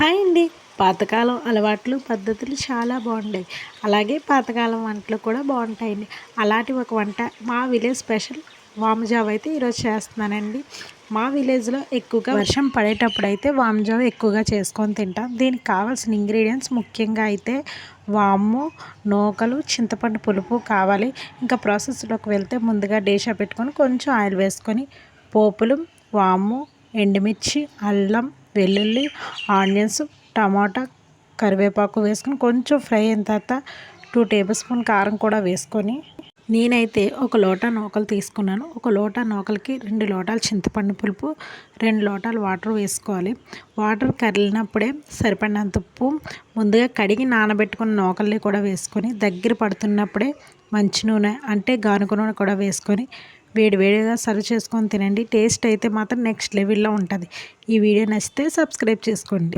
Hi అండి. పాతకాలం అలవాట్లు పద్ధతులు చాలా బాగుంటాయి అలాగే పాతకాలం వంటలు కూడా బాగుంటాయండి. అలాంటి ఒక వంట మా విలేజ్ స్పెషల్ వామజావ్ అయితే ఈరోజు చేస్తున్నానండి. మా విలేజ్లో ఎక్కువగా వర్షం పడేటప్పుడు అయితే వామజావ్ ఎక్కువగా చేసుకొని తింటాం. దీనికి కావాల్సిన ఇంగ్రీడియంట్స్ ముఖ్యంగా అయితే వాము నూకలు చింతపండు పులుపు కావాలి. ఇంకా ప్రాసెస్లోకి వెళ్తే ముందుగా డేషా పెట్టుకొని కొంచెం ఆయిల్ వేసుకొని పోపులు వాము ఎండుమిర్చి అల్లం వెల్లుల్లి ఆనియన్స్ టమాటా కరివేపాకు వేసుకొని కొంచెం ఫ్రై అయిన తర్వాత టూ టేబుల్ స్పూన్ కారం కూడా వేసుకొని నేనైతే ఒక లోటా నూకలు తీసుకున్నాను. ఒక లోటా నూకలకి రెండు లోటాలు చింతపండు పులుపు రెండు లోటాలు వాటర్ వేసుకోవాలి. వాటర్ కరిలినప్పుడే సరిపడినంత ఉప్పు ముందుగా కడిగి నానబెట్టుకున్న నూకల్ని కూడా వేసుకొని దగ్గర పడుతున్నప్పుడే మంచి నూనె అంటే గానుక నూనె కూడా వేసుకొని వేడివేడిగా సర్వ్ చేసుకొని తినండి. టేస్ట్ అయితే మాత్రం నెక్స్ట్ లెవెల్లో ఉంటుంది. ఈ వీడియో నచ్చితే సబ్స్క్రైబ్ చేసుకోండి.